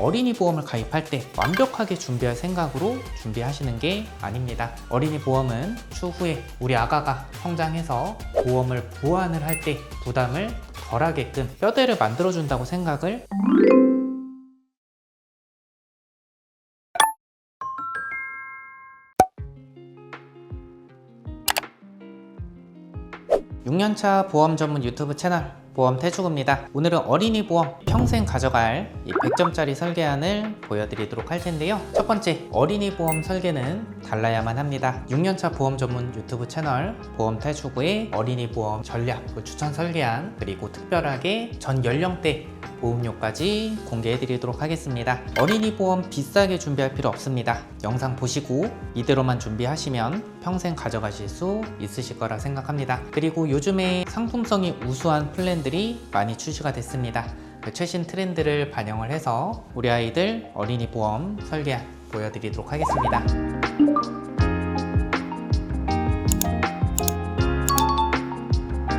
어린이 보험을 가입할 때 완벽하게 준비할 생각으로 준비하시는 게 아닙니다. 어린이 보험은 추후에 우리 아가가 성장해서 보험을 보완을 할 때 부담을 덜하게끔 뼈대를 만들어준다고 생각을 6년차 보험 전문 유튜브 채널 보험 태주입니다. 오늘은 어린이 보험 평생 가져갈 이 100점짜리 설계안을 보여드리도록 할 텐데요. 첫 번째 어린이 보험 설계는 달라야만 합니다. 6년차 보험 전문 유튜브 채널 보험 태주구의 어린이 보험 전략 그 추천 설계안 그리고 특별하게 전 연령대 보험료까지 공개해 드리도록 하겠습니다. 어린이 보험 비싸게 준비할 필요 없습니다. 영상 보시고 이대로만 준비하시면 평생 가져가실 수 있으실 거라 생각합니다. 그리고 요즘에 상품성이 우수한 플랜들이 많이 출시가 됐습니다. 그 최신 트렌드를 반영을 해서 우리 아이들 어린이 보험 설계안 보여드리도록 하겠습니다.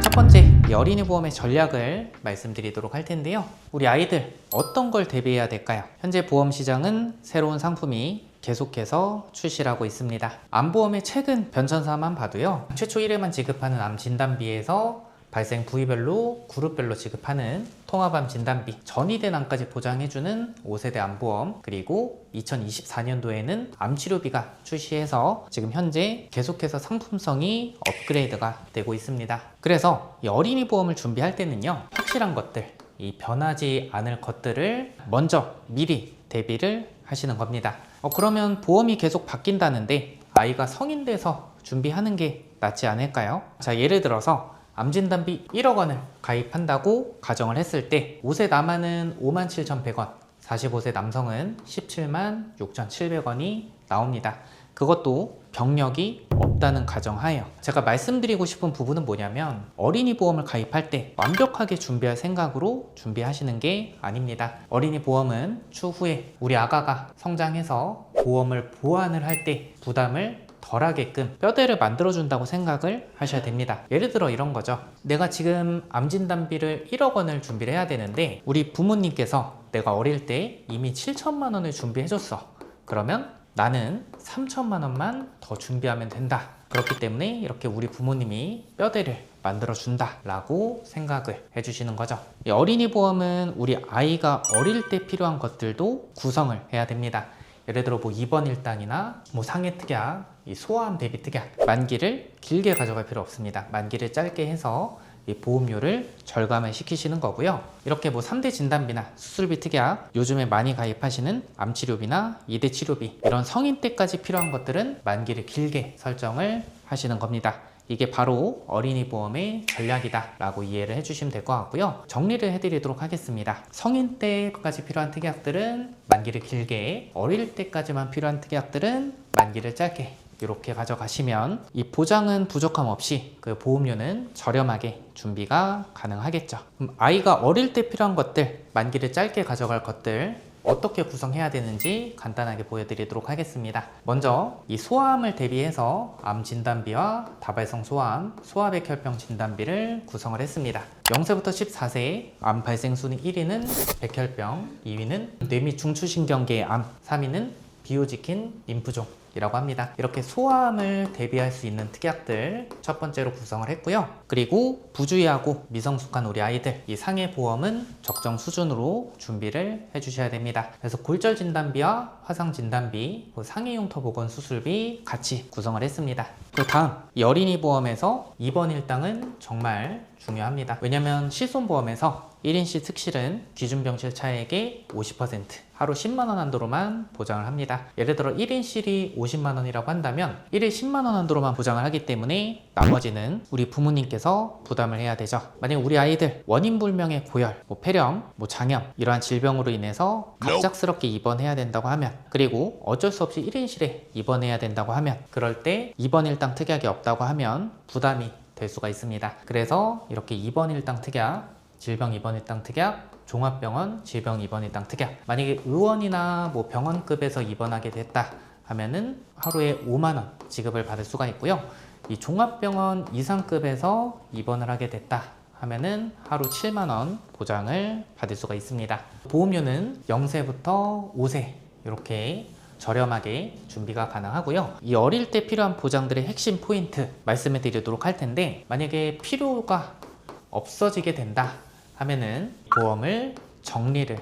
첫 번째, 이 어린이 보험의 전략을 말씀드리도록 할 텐데요. 우리 아이들 어떤 걸 대비해야 될까요? 현재 보험 시장은 새로운 상품이 계속해서 출시하고 있습니다. 암보험의 최근 변천사만 봐도요. 최초 1회만 지급하는 암 진단비에서 발생 부위별로 그룹별로 지급하는 통합암 진단비, 전이된 암까지 보장해주는 5세대 암보험, 그리고 2024년도에는 암치료비가 출시해서 지금 현재 계속해서 상품성이 업그레이드가 되고 있습니다. 그래서 이 어린이 보험을 준비할 때는요, 확실한 것들, 이 변하지 않을 것들을 먼저 미리 대비를 하시는 겁니다. 어, 그러면 보험이 계속 바뀐다는데 아이가 성인 돼서 준비하는 게 낫지 않을까요? 자, 예를 들어서 암진단비 1억 원을 가입한다고 가정을 했을 때 5세 남아는 5만 7,100원, 45세 남성은 17만 6,700원이 나옵니다. 그것도 병력이 없다는 가정하에요. 제가 말씀드리고 싶은 부분은 뭐냐면 어린이 보험을 가입할 때 완벽하게 준비할 생각으로 준비하시는 게 아닙니다. 어린이 보험은 추후에 우리 아가가 성장해서 보험을 보완을 할 때 부담을 덜하게끔 뼈대를 만들어준다고 생각을 하셔야 됩니다. 예를 들어 이런 거죠. 내가 지금 암진단비를 1억 원을 준비를 해야 되는데 우리 부모님께서 내가 어릴 때 이미 7천만 원을 준비해줬어. 그러면 나는 3천만 원만 더 준비하면 된다. 그렇기 때문에 이렇게 우리 부모님이 뼈대를 만들어 준다 라고 생각을 해주시는 거죠. 이 어린이 보험은 우리 아이가 어릴 때 필요한 것들도 구성을 해야 됩니다. 예를 들어 뭐 입원 일당이나 뭐 상해 특약, 이 소아암 대비 특약, 만기를 길게 가져갈 필요 없습니다. 만기를 짧게 해서 이 보험료를 절감을 시키시는 거고요. 이렇게 뭐 3대 진단비나 수술비 특약, 요즘에 많이 가입하시는 암치료비나 2대 치료비, 이런 성인 때까지 필요한 것들은 만기를 길게 설정을 하시는 겁니다. 이게 바로 어린이 보험의 전략이다 라고 이해를 해주시면 될 것 같고요. 정리를 해드리도록 하겠습니다. 성인 때까지 필요한 특약들은 만기를 길게 어릴 때까지만 필요한 특약들은 만기를 짧게 이렇게 가져가시면 이 보장은 부족함 없이 그 보험료는 저렴하게 준비가 가능하겠죠. 그럼 아이가 어릴 때 필요한 것들 만기를 짧게 가져갈 것들 어떻게 구성해야 되는지 간단하게 보여드리도록 하겠습니다. 먼저 이 소아암을 대비해서 암 진단비와 다발성 소아암, 소아백혈병 진단비를 구성을 했습니다. 0세부터 14세 암 발생 순위 1위는 백혈병, 2위는 뇌밑 중추신경계의 암, 3위는 비오지킨 림프종 이라고 합니다. 이렇게 소아암을 대비할 수 있는 특약들 첫 번째로 구성을 했고요. 그리고 부주의하고 미성숙한 우리 아이들 이 상해 보험은 적정 수준으로 준비를 해주셔야 됩니다. 그래서 골절 진단비와 화상 진단비, 그 상해용 터 보건 수술비 같이 구성을 했습니다. 그 다음 이 어린이 보험에서 입원 일당은 정말 중요합니다. 왜냐하면 실손보험에서 1인시 특실은 기준병실 차액의 50% 하루 10만원 한도로만 보장을 합니다. 예를 들어 1인실이 50만원이라고 한다면 1일 10만원 한도로만 보장을 하기 때문에 나머지는 우리 부모님께서 부담을 해야 되죠. 만약 우리 아이들 원인불명의 고열, 뭐 폐렴, 뭐 장염 이러한 질병으로 인해서 갑작스럽게 입원해야 된다고 하면 그리고 어쩔 수 없이 1인실에 입원해야 된다고 하면 그럴 때 입원 일당 특약이 없다고 하면 부담이 될 수가 있습니다. 그래서 이렇게 입원 일당 특약 질병 입원 일당 특약, 종합병원 질병 입원 일당 특약. 만약에 의원이나 뭐 병원급에서 입원하게 됐다 하면은 하루에 5만 원 지급을 받을 수가 있고요. 이 종합병원 이상급에서 입원을 하게 됐다 하면은 하루 7만 원 보장을 받을 수가 있습니다. 보험료는 0세부터 5세 이렇게 저렴하게 준비가 가능하고요. 이 어릴 때 필요한 보장들의 핵심 포인트 말씀해 드리도록 할 텐데 만약에 필요가 없어지게 된다 하면은 보험을 정리를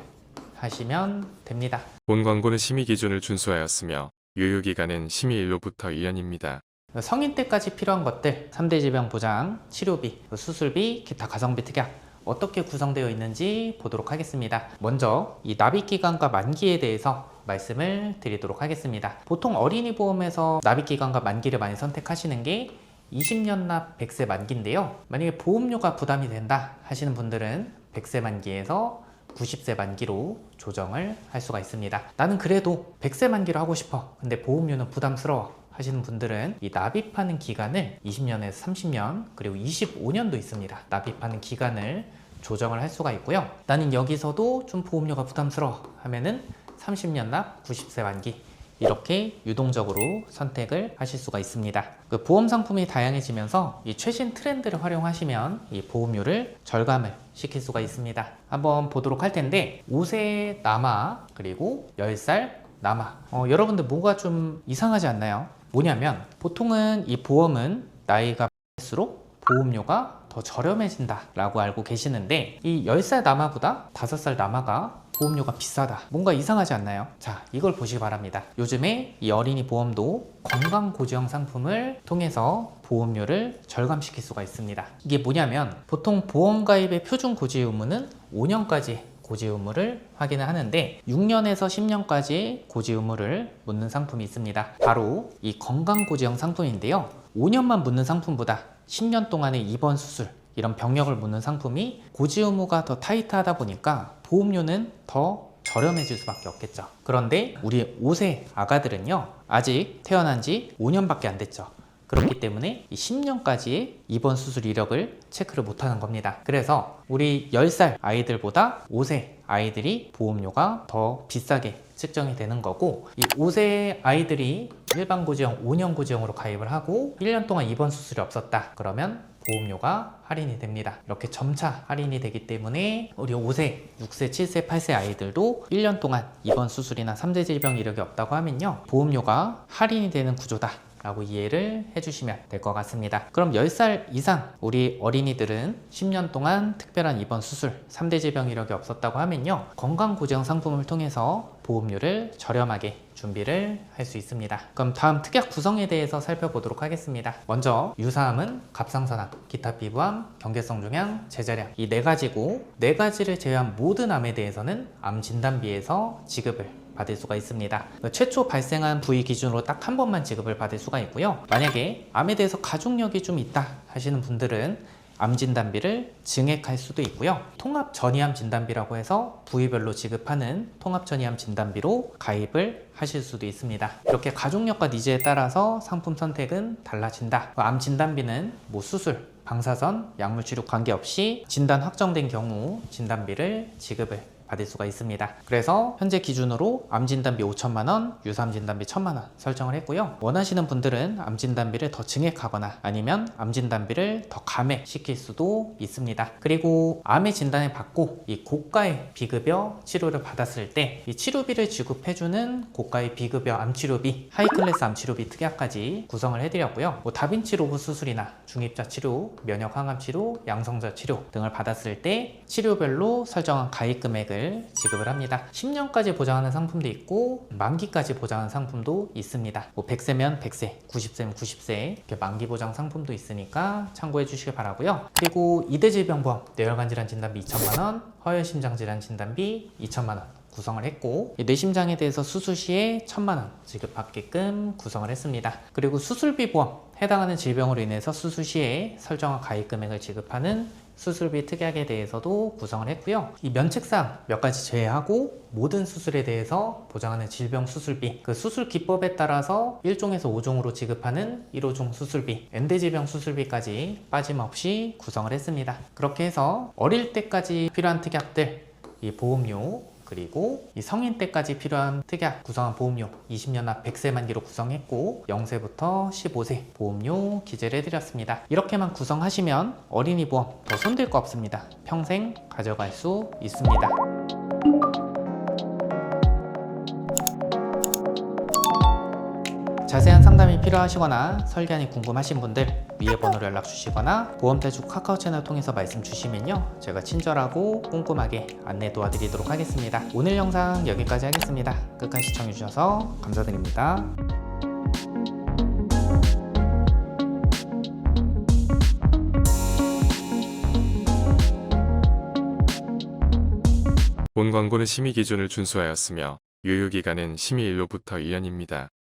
하시면 됩니다. 본 광고는 심의 기준을 준수하였으며 유효기간은 심의일로부터 1년입니다. 성인 때까지 필요한 것들 3대 질병 보장, 치료비, 수술비, 기타 가성비 특약 어떻게 구성되어 있는지 보도록 하겠습니다. 먼저 이 납입 기간과 만기에 대해서 말씀을 드리도록 하겠습니다. 보통 어린이 보험에서 납입 기간과 만기를 많이 선택하시는 게 20년 납 100세 만기인데요. 만약에 보험료가 부담이 된다 하시는 분들은 100세 만기에서 90세 만기로 조정을 할 수가 있습니다. 나는 그래도 100세 만기로 하고 싶어. 근데 보험료는 부담스러워. 하시는 분들은 이 납입하는 기간을 20년에서 30년 그리고 25년도 있습니다. 납입하는 기간을 조정을 할 수가 있고요. 나는 여기서도 좀 보험료가 부담스러워 하면은 30년 납 90세 만기 이렇게 유동적으로 선택을 하실 수가 있습니다. 그 보험 상품이 다양해지면서 이 최신 트렌드를 활용하시면 이 보험료를 절감을 시킬 수가 있습니다. 한번 보도록 할 텐데 5세 남아 그리고 10살 남아 어, 여러분들 뭐가 좀 이상하지 않나요? 뭐냐면 보통은 이 보험은 나이가 갈수록 보험료가 더 저렴해진다 라고 알고 계시는데 이 10살 남아보다 5살 남아가 보험료가 비싸다. 뭔가 이상하지 않나요? 자 이걸 보시기 바랍니다. 요즘에 이 어린이 보험도 건강고지형 상품을 통해서 보험료를 절감시킬 수가 있습니다. 이게 뭐냐면 보통 보험가입의 표준 고지 의무는 5년까지 고지 의무를 확인을 하는데 6년에서 10년까지 고지 의무를 묻는 상품이 있습니다. 바로 이 건강 고지형 상품인데요. 5년만 묻는 상품보다 10년 동안의 입원 수술 이런 병력을 묻는 상품이 고지 의무가 더 타이트하다 보니까 보험료는 더 저렴해질 수밖에 없겠죠. 그런데 우리 5세 아가들은요. 아직 태어난 지 5년밖에 안 됐죠. 그렇기 때문에 이 10년까지의 입원 수술 이력을 체크를 못하는 겁니다. 그래서 우리 10살 아이들보다 5세 아이들이 보험료가 더 비싸게 측정이 되는 거고 이 5세 아이들이 일반 고지형 5년 고지형으로 가입을 하고 1년 동안 입원 수술이 없었다. 그러면 보험료가 할인이 됩니다. 이렇게 점차 할인이 되기 때문에 우리 5세, 6세, 7세, 8세 아이들도 1년 동안 입원 수술이나 3대 질병 이력이 없다고 하면요. 보험료가 할인이 되는 구조다. 라고 이해를 해주시면 될 것 같습니다. 그럼 10살 이상 우리 어린이들은 10년 동안 특별한 입원 수술, 3대 질병 이력이 없었다고 하면요. 건강보장 상품을 통해서 보험료를 저렴하게 준비를 할 수 있습니다. 그럼 다음 특약 구성에 대해서 살펴보도록 하겠습니다. 먼저 유사암은 갑상선암, 기타 피부암, 경계성 종양, 제자량 이 네 가지고 네 가지를 제외한 모든 암에 대해서는 암 진단비에서 지급을 받을 수가 있습니다. 최초 발생한 부위 기준으로 딱 한 번만 지급을 받을 수가 있고요. 만약에 암에 대해서 가족력이 좀 있다 하시는 분들은 암 진단비를 증액할 수도 있고요. 통합 전이암 진단비라고 해서 부위별로 지급하는 통합 전이암 진단비로 가입을 하실 수도 있습니다. 이렇게 가족력과 니즈에 따라서 상품 선택은 달라진다. 암 진단비는 뭐 수술, 방사선, 약물 치료 관계없이 진단 확정된 경우 진단비를 지급을 받을 수가 있습니다. 그래서 현재 기준으로 암 진단비 5천만 원, 유사암 진단비 1천만 원 설정을 했고요. 원하시는 분들은 암 진단비를 더 증액하거나 아니면 암 진단비를 더 감액시킬 수도 있습니다. 그리고 암의 진단을 받고 이 고가의 비급여 치료를 받았을 때 이 치료비를 지급해주는 고가의 비급여 암 치료비, 하이클래스 암 치료비 특약까지 구성을 해드렸고요. 뭐 다빈치 로봇 수술이나 중입자 치료, 면역 항암 치료, 양성자 치료 등을 받았을 때 치료별로 설정한 가입 금액을 지급을 합니다. 10년까지 보장하는 상품도 있고 만기까지 보장하는 상품도 있습니다. 뭐 100세면 100세, 90세면 90세 이렇게 만기 보장 상품도 있으니까 참고해 주시기 바라고요. 그리고 이대질병보험 뇌혈관 질환 진단비 2천만 원, 허혈심장 질환 진단비 2천만 원 구성을 했고 이 뇌심장에 대해서 수술 시에 천만 원 지급받게끔 구성을 했습니다. 그리고 수술비 보험 해당하는 질병으로 인해서 수술 시에 설정한 가입 금액을 지급하는 수술비 특약에 대해서도 구성을 했고요. 이 면책사항 몇 가지 제외하고 모든 수술에 대해서 보장하는 질병 수술비, 그 수술 기법에 따라서 1종에서 5종으로 지급하는 1호종 수술비, 엔대질병 수술비까지 빠짐없이 구성을 했습니다. 그렇게 해서 어릴 때까지 필요한 특약들, 이 보험료 그리고 이 성인 때까지 필요한 특약 구성한 보험료 20년 앞 100세 만기로 구성했고 0세부터 15세 보험료 기재를 해드렸습니다. 이렇게만 구성하시면 어린이 보험 더 손댈 거 없습니다. 평생 가져갈 수 있습니다. 자세한 상담이 필요하시거나 설계안이 궁금하신 분들 위에 번호로 연락 주시거나 보험대주 카카오 채널 통해서 말씀 주시면요. 제가 친절하고 꼼꼼하게 안내 도와드리도록 하겠습니다. 오늘 영상 여기까지 하겠습니다. 끝까지 시청해 주셔서 감사드립니다. 본 광고는 심의 기준을 준수하였으며 유효기간은 심의일로부터 1년입니다.